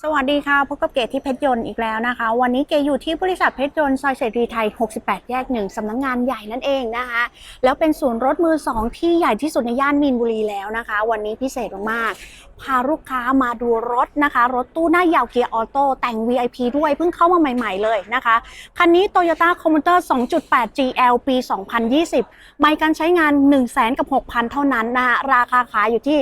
สวัสดีค่ะพบกับเกตที่เพชรยนต์อีกแล้วนะคะ วันนี้เกอยู่ที่บริษัทเพชรยนต์ซอยเสรีไทย 68 แยกหนึ่งสำนักงานใหญ่นั่นเองนะคะ แล้วเป็นศูนย์รถมือสองที่ใหญ่ที่สุดในย่านมีนบุรีแล้วนะคะ วันนี้พิเศษมากๆ พาลูกค้ามาดูรถนะคะ รถตู้หน้ายาวเกียร์ออโต้แต่ง VIP ด้วยเพิ่งเข้ามาใหม่ๆเลยนะคะ คันนี้ Toyota Commuter 2.8 GL ปี 2020ไม่การใช้งาน 1 0 0 0 0 0กับ6,000 เท่านั้นนะคะราคาขายอยู่ที่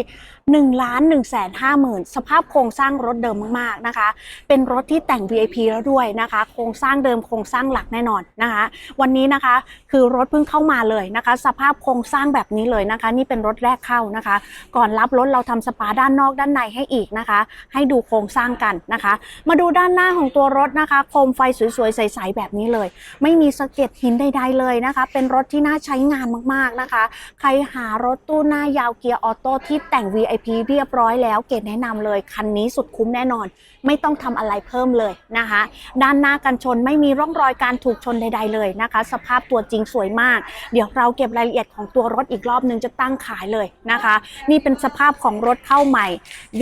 1,150,000 สภาพโครงสร้างรถเดิมมากๆนะคะ เป็นรถที่แต่ง VIP แล้วด้วยนะคะ โครงสร้างเดิมโครงสร้างหลักแน่นอนนะคะ วันนี้นะคะคือรถเพิ่งเข้ามาเลยนะคะ สภาพโครงสร้างแบบนี้เลยนะคะ นี่เป็นรถแรกเข้านะคะ ก่อนรับรถเราทำสปาด้านนอกด้านในให้อีกนะคะ ให้ดูโครงสร้างกันนะคะ มาดูด้านหน้าของตัวรถนะคะ โคมไฟสวยๆใสๆแบบนี้เลย ไม่มีสะเก็ดหินใด ๆ เลยนะคะ เป็นรถที่น่าใช้งานมากๆนะคะ ใครหารถตู้หน้ายาวเกียร์ออโต้ที่แต่ง VIP เรียบร้อยแล้วเกดแนะนำเลย คันนี้สุดคุ้มแน่นอน ไม่ต้องทำอะไรเพิ่มเลยนะคะ ด้านหน้ากันชนไม่มีร่องรอยการถูกชนใด ๆ เลยนะคะ สภาพตัวจริงสวยมาก เดี๋ยวเราเก็บรายละเอียดของตัวรถอีกรอบนึงจะตั้งขายเลยนะคะ นี่เป็นสภาพของรถเข้าใหม่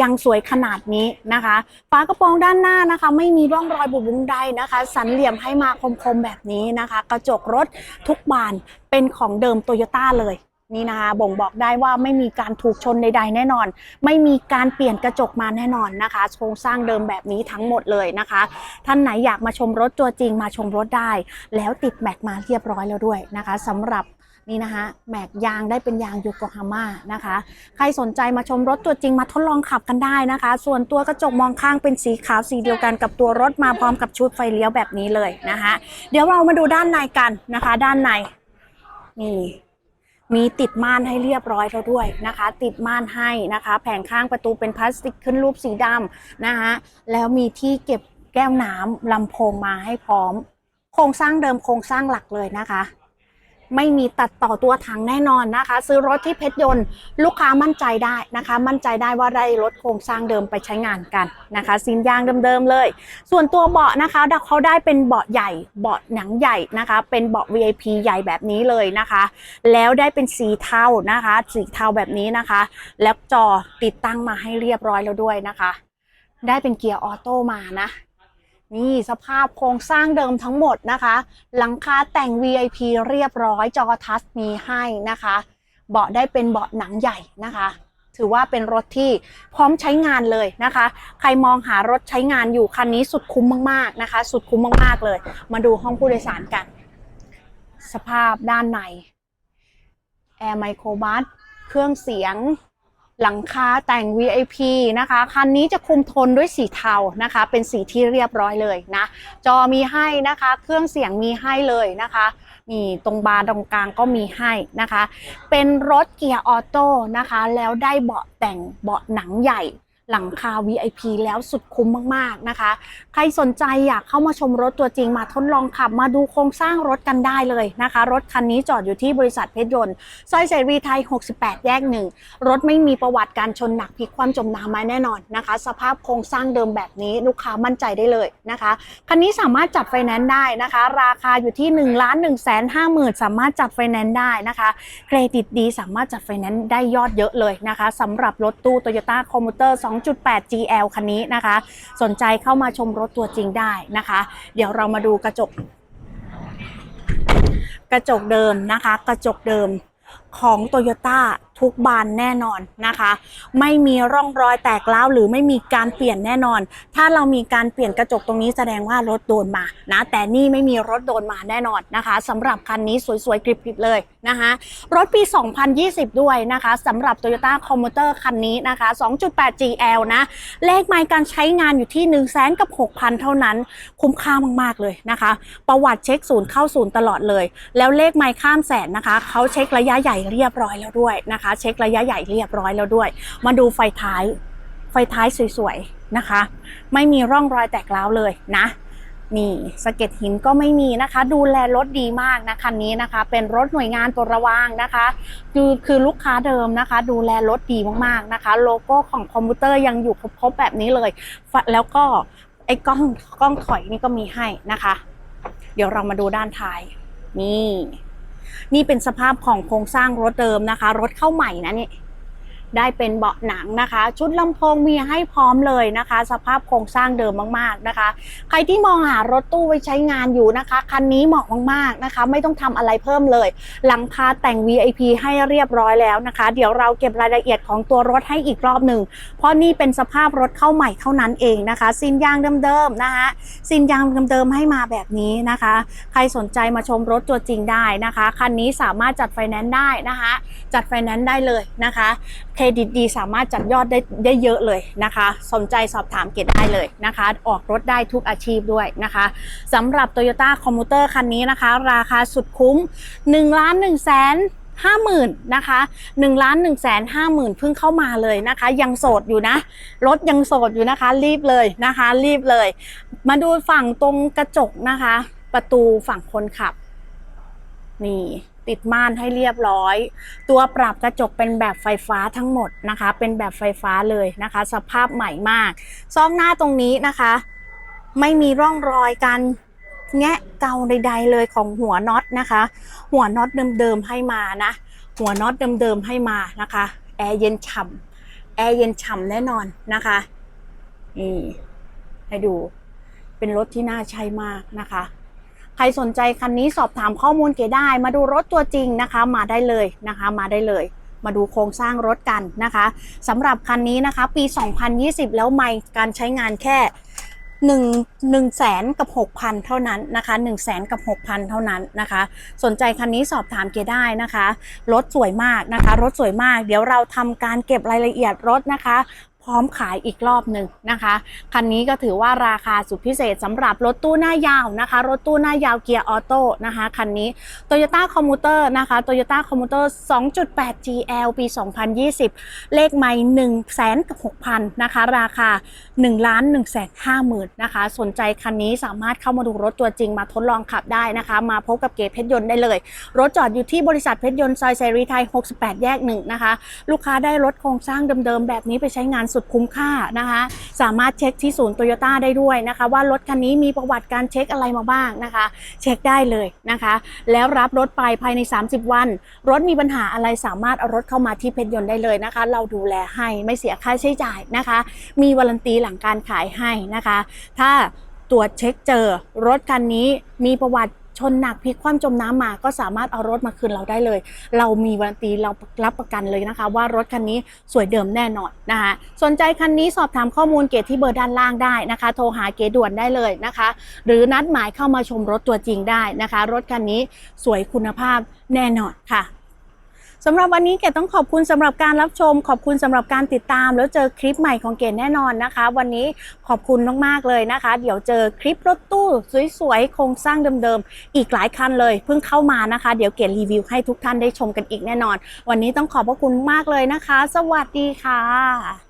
ยังสวยขนาดนี้นะคะฝากระโปรงด้านหน้านะคะ ไม่มีร่องรอยบุบบุ้งใดนะคะ สันเหลี่ยมให้มาคมๆแบบนี้นะคะ กระจกรถทุกบานเป็นของเดิมโตโยต้าเลยนี่นะคะบ่งบอกได้ว่าไม่มีการถูกชนใด ๆ แน่นอน ไม่มีการเปลี่ยนกระจกมาแน่นอนนะคะ โครงสร้างเดิมแบบนี้ทั้งหมดเลยนะคะ ท่านไหนอยากมาชมรถตัวจริงมาชมรถได้ แล้วติดแม็กมาเรียบร้อยแล้วด้วยนะคะสำหรับ นี่นะคะแม็กยางได้เป็นยางโยโกฮาม่านะคะ ใครสนใจมาชมรถตัวจริงมาทดลองขับกันได้นะคะ ส่วนตัวกระจกมองข้างเป็นสีขาวสีเดียวกันกับตัวรถมาพร้อมกับชุดไฟเลี้ยวแบบนี้เลยนะคะ เดี๋ยวเรามาดูด้านในกันนะคะ ด้านในนี่มีติดม่านให้เรียบร้อยแล้วด้วยนะคะ ติดม่านให้นะคะ แผงข้างประตูเป็นพลาสติกขึ้นรูปสีดำนะคะแล้วมีที่เก็บแก้วน้ำลำโพงมาให้พร้อม โครงสร้างเดิมโครงสร้างหลักเลยนะคะ ไม่มีตัดต่อตัวถังแน่นอนนะคะ ซื้อรถที่เพชรยนต์ ลูกค้ามั่นใจได้นะคะ มั่นใจได้ว่าได้รถโครงสร้างเดิมไปใช้งานกันนะคะสินยางเดิมๆเลย ส่วนตัวเบาะนะคะเขาได้เป็นเบาะใหญ่เบาะหนังใหญ่นะคะ เป็นเบาะ VIP ใหญ่แบบนี้เลยนะคะ แล้วได้เป็นสีเทานะคะ สีเทาแบบนี้นะคะ แล้วจอติดตั้งมาให้เรียบร้อยแล้วด้วยนะคะ ได้เป็นเกียร์ออโต้มานะ นี่สภาพโครงสร้างเดิมทั้งหมดนะคะ หลังคาแต่ง VIP เรียบร้อยจอทัชมีให้นะคะ เบาะได้เป็นเบาะหนังใหญ่นะคะ ถือว่าเป็นรถที่พร้อมใช้งานเลยนะคะ ใครมองหารถใช้งานอยู่คันนี้สุดคุ้มมากๆนะคะ สุดคุ้มมากๆเลย มาดูห้องผู้โดยสารกัน สภาพด้านในแอร์ไมโครบัสเครื่องเสียง หลังคาแต่ง VIP นะคะ คันนี้จะคุมโทนด้วยสีเทานะคะ เป็นสีที่เรียบร้อยเลยนะ จอมีให้นะคะ เครื่องเสียงมีให้เลยนะคะ มีตรงบาร์ตรงกลางก็มีให้นะคะ เป็นรถเกียร์ออโต้นะคะ แล้วได้เบาะแต่งเบาะหนังใหญ่ หลังคา VIP แล้วสุดคุ้มมากๆนะคะ ใครสนใจอยากเข้ามาชมรถตัวจริงมาทดลองขับ มาดูโครงสร้างรถกันได้เลยนะคะ รถคันนี้จอดอยู่ที่บริษัทเพชรยนต์ซอยเสรีไทย 68 แยกหนึ่งรถไม่มีประวัติการชนหนักพลิกคว่ำจมน้ำมาแน่นอนนะคะ สภาพโครงสร้างเดิมแบบนี้ลูกค้ามั่นใจได้เลยนะคะคันนี้สามารถจัดไฟแนนซ์ได้นะคะ ราคาอยู่ที่1นึ่งล้านหนึ่งแสนห้าหมื่นสามารถจัดไฟแนนซ์ได้นะคะเครดิตดีสามารถจัดไฟแนนซ์ได้ยอดเยอะเลยนะคะสำหรับรถตู้ Toyota Commuter 2.8 GL คันนี้นะคะ สนใจเข้ามาชมรถตัวจริงได้นะคะ เดี๋ยวเรามาดูกระจก กระจกเดิมนะคะ กระจกเดิมของ Toyota ทุกบานแน่นอนนะคะ ไม่มีร่องรอยแตกร้าวหรือไม่มีการเปลี่ยนแน่นอน ถ้าเรามีการเปลี่ยนกระจกตรงนี้แสดงว่ารถโดนมานะแต่นี่ไม่มีรถโดนมาแน่นอนนะคะสำหรับคันนี้สวยๆกริบๆเลยนะคะรถปี 2020 ด้วยนะคะสำหรับ Toyota Commuter คันนี้นะคะ 2.8 GL นะเลขไมล์การใช้งานอยู่ที่ 1 0 0 0 0แสนกับ6,000 เท่านั้น คุ้มค่ามากๆเลยนะคะ ประวัติเช็คศูนย์เข้าศูนย์ตลอดเลย แล้วเลขไมล์ข้ามแสนนะคะเขาเช็คระยะใหญ่เรียบร้อยแล้วด้วยนะคะ เช็คระยะใหญ่เรียบร้อยแล้วด้วย มาดูไฟท้ายไฟท้ายสวยๆนะคะ ไม่มีร่องรอยแตกร้าวเลยนะนี่สะเก็ดหินก็ไม่มีนะคะ ดูแลรถดีมากนะคันนี้นะคะ เป็นรถหน่วยงานปรดระวางนะคะ คือคือลูกค้าเดิมนะคะ ดูแลรถดีมากๆนะคะ โลโก้ของคอมพิวเตอร์ยังอยู่ครบๆแบบนี้เลยแล้วก็ไอ้กล้องกล้องถอยนี่ก็มีให้นะคะ เดี๋ยวเรามาดูด้านท้ายนี่ นี่เป็นสภาพของโครงสร้างรถเดิมนะคะ รถเข้าใหม่นะนี่ ได้เป็นเบาะหนังนะคะ ชุดลำโพงมีให้พร้อมเลยนะคะ สภาพโครงสร้างเดิมมากๆนะคะ ใครที่มองหารถตู้ไว้ใช้งานอยู่นะคะคันนี้เหมาะมากๆนะคะ ไม่ต้องทำอะไรเพิ่มเลย หลังคาแต่ง VIP ให้เรียบร้อยแล้วนะคะ เดี๋ยวเราเก็บรายละเอียดของตัวรถให้อีกรอบหนึ่งเพราะนี่เป็นสภาพรถเข้าใหม่เท่านั้นเองนะคะซินยางเดิมๆนะคะซินยางเดิมๆให้มาแบบนี้นะคะ ใครสนใจมาชมรถตัวจริงได้นะคะคันนี้สามารถจัดไฟแนนซ์ได้นะคะ จัดไฟแนนซ์ได้เลยนะคะเครดิตดีสามารถจัดยอดได้ได้เยอะเลยนะคะ สนใจสอบถามเกตได้เลยนะคะ ออกรถได้ทุกอาชีพด้วยนะคะสำหรับ Toyota Commuter คันนี้นะคะ ราคาสุดคุ้ม1ล้าน1แสนห้าหมื่นนะคะ1ล้าน1แสนห้าหมื่นเพิ่งเข้ามาเลยนะคะ ยังโสดอยู่นะ รถยังโสดอยู่นะคะ รีบเลยนะคะ รีบเลย มาดูฝั่งตรงกระจกนะคะ ประตูฝั่งคนขับ นี่ ติดม่านให้เรียบร้อย ตัวปรับกระจกเป็นแบบไฟฟ้าทั้งหมดนะคะ เป็นแบบไฟฟ้าเลยนะคะ สภาพใหม่มาก ซอกหน้าตรงนี้นะคะ ไม่มีร่องรอยการแงะเกาใด ๆ เลยของหัวน็อตนะคะ หัวน็อตเดิมๆให้มานะ หัวน็อตเดิมๆให้มานะคะแอร์เย็นฉ่ำแอร์เย็นฉ่ำแน่นอนนะคะนี่ให้ดูเป็นรถที่น่าใช้มากนะคะ ใครสนใจคันนี้สอบถามข้อมูลเก๋ได้ มาดูรถตัวจริงนะคะ มาได้เลยนะคะ มาได้เลย มาดูโครงสร้างรถกันนะคะสำหรับคันนี้นะคะ ปี 2020 แล้วไม่การใช้งานแค่1 1 0 0 0 0แสนกับ6,000เท่านั้นนะคะ1 0 0 0 0แสนกับ6,000เท่านั้นนะคะ สนใจคันนี้สอบถามเกได้นะคะ รถสวยมากนะคะ รถสวยมาก เดี๋ยวเราทำการเก็บรายละเอียดรถนะคะ ร้อมขายอีกรอบหนึ่งนะคะ คันนี้ก็ถือว่าราคาสุดพิเศษสำหรับรถตู้หน้ายาวนะคะ รถตู้หน้ายาวเกียร์ออโต้นะคะ คันนี้ Toyota Commuter นะคะ Toyota Commuter 2.8 GL ปี 2020 เลขไม่1 0 0 0 0แสนกับ6,000นะคะ ราคา1ล้าน1แสน5หมื่นนะคะ สนใจคันนี้สามารถเข้ามาดูรถตัวจริงมาทดลองขับได้นะคะ มาพบกับเก๋เพชรยนต์ได้เลย รถจอดอยู่ที่บริษัทเพชรยนต์ซอยเสรีไทย 68 แยกหนึ่งนะคะ ลูกค้าได้รถโครงสร้างเดิมๆแบบนี้ไปใช้งานสุดคุ้มค่านะคะ สามารถเช็คที่ศูนย์โตโยต้าได้ด้วยนะคะ ว่ารถคันนี้มีประวัติการเช็คอะไรมาบ้างนะคะ เช็คได้เลยนะคะ แล้วรับรถไปภายใน 30 วัน รถมีปัญหาอะไรสามารถเอารถเข้ามาที่เพชรยนต์ได้เลยนะคะ เราดูแลให้ไม่เสียค่าใช้จ่ายนะคะ มีวารันตีหลังการขายให้นะคะ ถ้าตรวจเช็คเจอรถคันนี้มีประวัติ ชนหนักพลิกคว่ำจมน้ำมาก็สามารถเอารถมาคืนเราได้เลย เรามีวารันตีเรารับประกันเลยนะคะ ว่ารถคันนี้สวยเดิมแน่นอนนะคะสนใจคันนี้สอบถามข้อมูลเกตที่เบอร์ด้านล่างได้นะคะ โทรหาเกตด่วนได้เลยนะคะ หรือนัดหมายเข้ามาชมรถตัวจริงได้นะคะ รถคันนี้สวยคุณภาพแน่นอนค่ะ สำหรับวันนี้เกดต้องขอบคุณสำหรับการรับชม ขอบคุณสำหรับการติดตาม แล้วเจอคลิปใหม่ของเกดแน่นอนนะคะ วันนี้ขอบคุณมากๆเลยนะคะ เดี๋ยวเจอคลิปรถตู้สวยๆโครงสร้างเดิมๆอีกหลายคันเลย เพิ่งเข้ามานะคะ เดี๋ยวเกดรีวิวให้ทุกท่านได้ชมกันอีกแน่นอน วันนี้ต้องขอบพระคุณมากเลยนะคะ สวัสดีค่ะ